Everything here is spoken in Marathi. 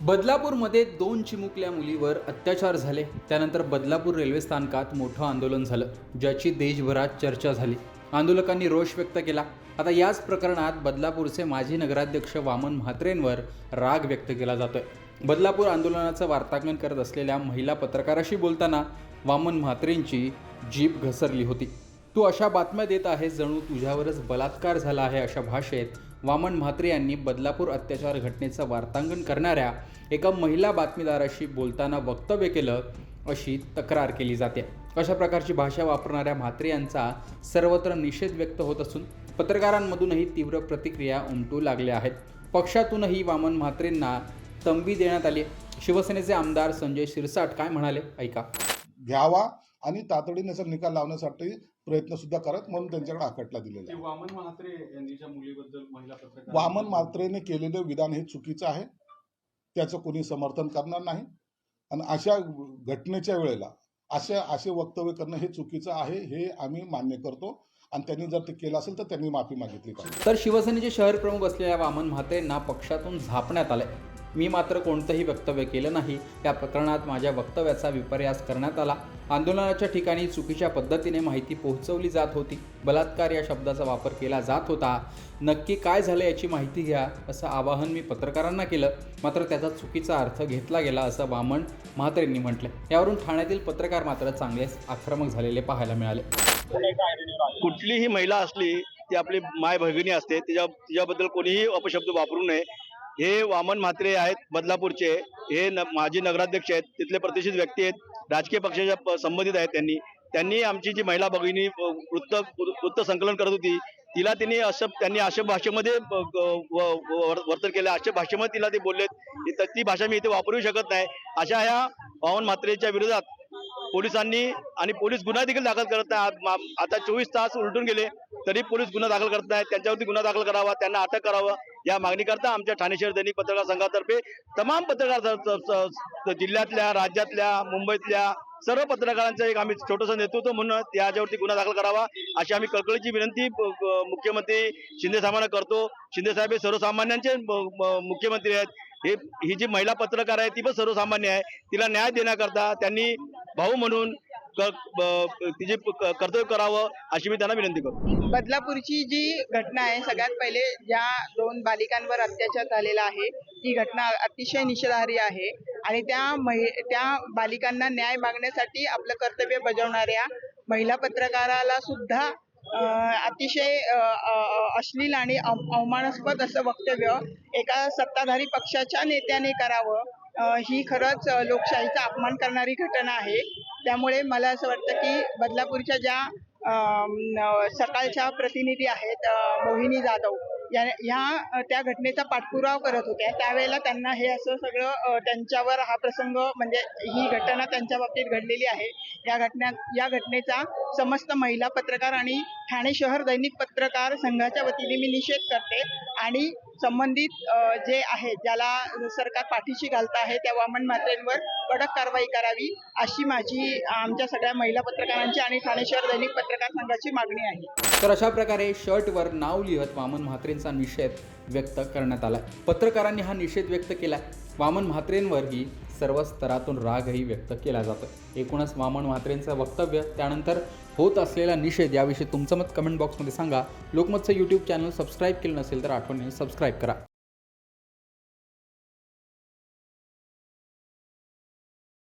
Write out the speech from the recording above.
बदलापूरमध्ये दोन चिमुकल्या मुलीवर अत्याचार झाले. त्यानंतर बदलापूर रेल्वे स्थानकात मोठं आंदोलन झालं ज्याची देशभरात चर्चा झाली. आंदोलकांनी रोष व्यक्त केला. आता याच प्रकरणात बदलापूरचे माजी नगराध्यक्ष वामन म्हात्रेंवर राग व्यक्त केला जातोय. बदलापूर आंदोलनाचं वार्तांकन करत असलेल्या महिला पत्रकाराशी बोलताना वामन म्हात्रेंची जीभ घसरली होती. तू अशा बातम्या देत आहेस जणू तुझ्यावरच बलात्कार झाला आहे अशा भाषेत वामन म्हात्रे यांनी बदलापूर अत्याचार घटनेचं वार्तांकन करणाऱ्या एका महिला बातमीदाराशी बोलताना वक्तव्य केलं अशी तक्रार केली जाते. अशा प्रकारची भाषा वापरणाऱ्या म्हात्रे यांचा सर्वत्र निषेध व्यक्त होत असून पत्रकारांमधूनही तीव्र प्रतिक्रिया उमटू लागल्या आहेत. पक्षातूनही वामन म्हात्रेंना तंबी देण्यात आली शिवसेनेचे आमदार संजय शिरसाट काय म्हणाले? ऐका. घ्यावा आणि तातडीने निकाल लावण्यासाठी प्रयत्न सुद्धा करत म्हणून त्यांच्याकडे आकटला दिलेला आहे. वामन म्हात्रे यांनी ज्या मुलीबद्दल महिला पत्रकार वामन मात्रेने केलेलं विधान हे चुकीचं आहे. त्याचं कोणी समर्थन करणार नाही. आणि अशा घटनेच्या वेळेला अशा असे वक्तव्य करणं हे चुकीचं आहे हे आम्ही मान्य करतो. आणि त्यांनी जर ते केलं असेल तर त्यांनी माफी मागितली तर शिवसेनेचे शहर प्रमुख असलेल्या वामन म्हात्रेंना पक्षातून झापण्यात आले मी मात्र कोणतंही वक्तव्य केलं नाही. या प्रकरणात माझ्या वक्तव्याचा विपर्यास करण्यात आला. आंदोलनाच्या ठिकाणी चुकीच्या पद्धतीने माहिती पोहोचवली जात होती. बलात्कार या शब्दाचा वापर केला जात होता. नक्की काय झालं याची माहिती घ्या असं आवाहन मी पत्रकारांना केलं. मात्र त्याचा चुकीचा अर्थ घेतला गेला असं वामन म्हात्रेंनी म्हटलं यावरून ठाण्यातील पत्रकार मात्र चांगलेच आक्रमक झालेले पाहायला मिळाले. कुठलीही महिला असली ती आपली माय भगिनी असते तिच्या तिच्याबद्दल कोणीही अपशब्द वापरू नये. हे वामन म्हात्रे आहेत बदलापूरचे. हे न माजी नगराध्यक्ष आहेत तिथले प्रतिष्ठित व्यक्ती आहेत. राजकीय पक्षाच्या संबंधित आहेत त्यांनी. त्यांनी आमची जी महिला भगिनी वृत्त वृत्त संकलन करत होती तिला त्यांनी असं त्यांनी अशा भाषेमध्ये वर्तन केलं. अशा भाषेमध्ये तिला ते बोललेत. ती- भाषा मी इथे वापरू शकत नाही. अशा ह्या पवन म्हात्रेच्या विरोधात पोलिसांनी आणि पोलीस गुन्हा देखील दाखल करत नाही. आता चोवीस तास उलटून गेले तरी पोलीस गुन्हा दाखल करत नाही त्यांच्यावरती गुन्हा दाखल करावा त्यांना अटक करावं. या मागणीकरता आमच्या ठाणे शहर दैनिक पत्रकार संघातर्फे तमाम पत्रकार जिल्ह्यातल्या राज्यातल्या मुंबईतल्या सर्व पत्रकारांचं एक आम्ही छोटंसं नेतृत्व म्हणून त्याच्यावरती गुन्हा दाखल करावा अशी आम्ही कळकळीची विनंती मुख्यमंत्री शिंदे साहेबांना करतो. शिंदे साहेब हे सर्वसामान्यांचे मुख्यमंत्री आहेत. हे ही जी महिला पत्रकार आहे ती पण सर्वसामान्य आहे. तिला न्याय देण्याकरता त्यांनी भाऊ म्हणून तिचे कर्तव्य करावं अशी मी त्यांना विनंती करतो. बदलापूरची जी घटना आहे सगळ्यात पहिले ज्या दोन बालिकांवर अत्याचार झालेला आहे ती घटना अतिशय निषेधार्ह आहे आणि त्या महि त्या बालिकांना न्याय मागण्यासाठी आपलं कर्तव्य बजावणाऱ्या महिला पत्रकाराला सुद्धा अं, अतिशय अश्लील आणि अवमानास्पद असं वक्तव्य एका सत्ताधारी पक्षाच्या नेत्याने करावं ही खरंच लोकशाहीचा अपमान करणारी घटना आहे. त्यामुळे मला असं वाटतं की बदलापूरच्या ज्या सकाळच्या प्रतिनिधी आहेत मोहिनी जाधव या ह्या त्या घटनेचा पाठपुरावा करत होत्या. त्यावेळेला त्यांना हे असं सगळं त्यांच्यावर हा प्रसंग म्हणजे ही घटना त्यांच्या बाबतीत घडलेली आहे. या घटना या घटनेचा समस्त महिला पत्रकार आणि ठाणे शहर दैनिक पत्रकार संघाच्या वतीने मी निषेध करते. आणि संबंधित जे आहे ज्याला सरकार पाठीशी घालत आहे त्या वामन मात्रेंवर कडक कारवाई करावी अशी माझी आमच्या सगळ्या महिला पत्रकारांची आणि ठाणे शहर दैनिक पत्रकार संघाची मागणी आहे. तर अशा प्रकारे शर्टवर नाव लिहत वामन म्हात्रेंचा निषेध व्यक्त करण्यात आला. पत्रकारांनी हा निषेध व्यक्त केला. वामन म्हात्रेंवरही सर्व स्तरातून रागही व्यक्त केला जातो. एकूणच वामन म्हात्रेंचं वक्तव्य त्यानंतर होत असलेला निषेध याविषयी तुमचं मत कमेंट बॉक्समध्ये सांगा. लोकमतचं यूट्यूब चॅनल सबस्क्राईब केलं नसेल तर आठवणीने सबस्क्राईब करा.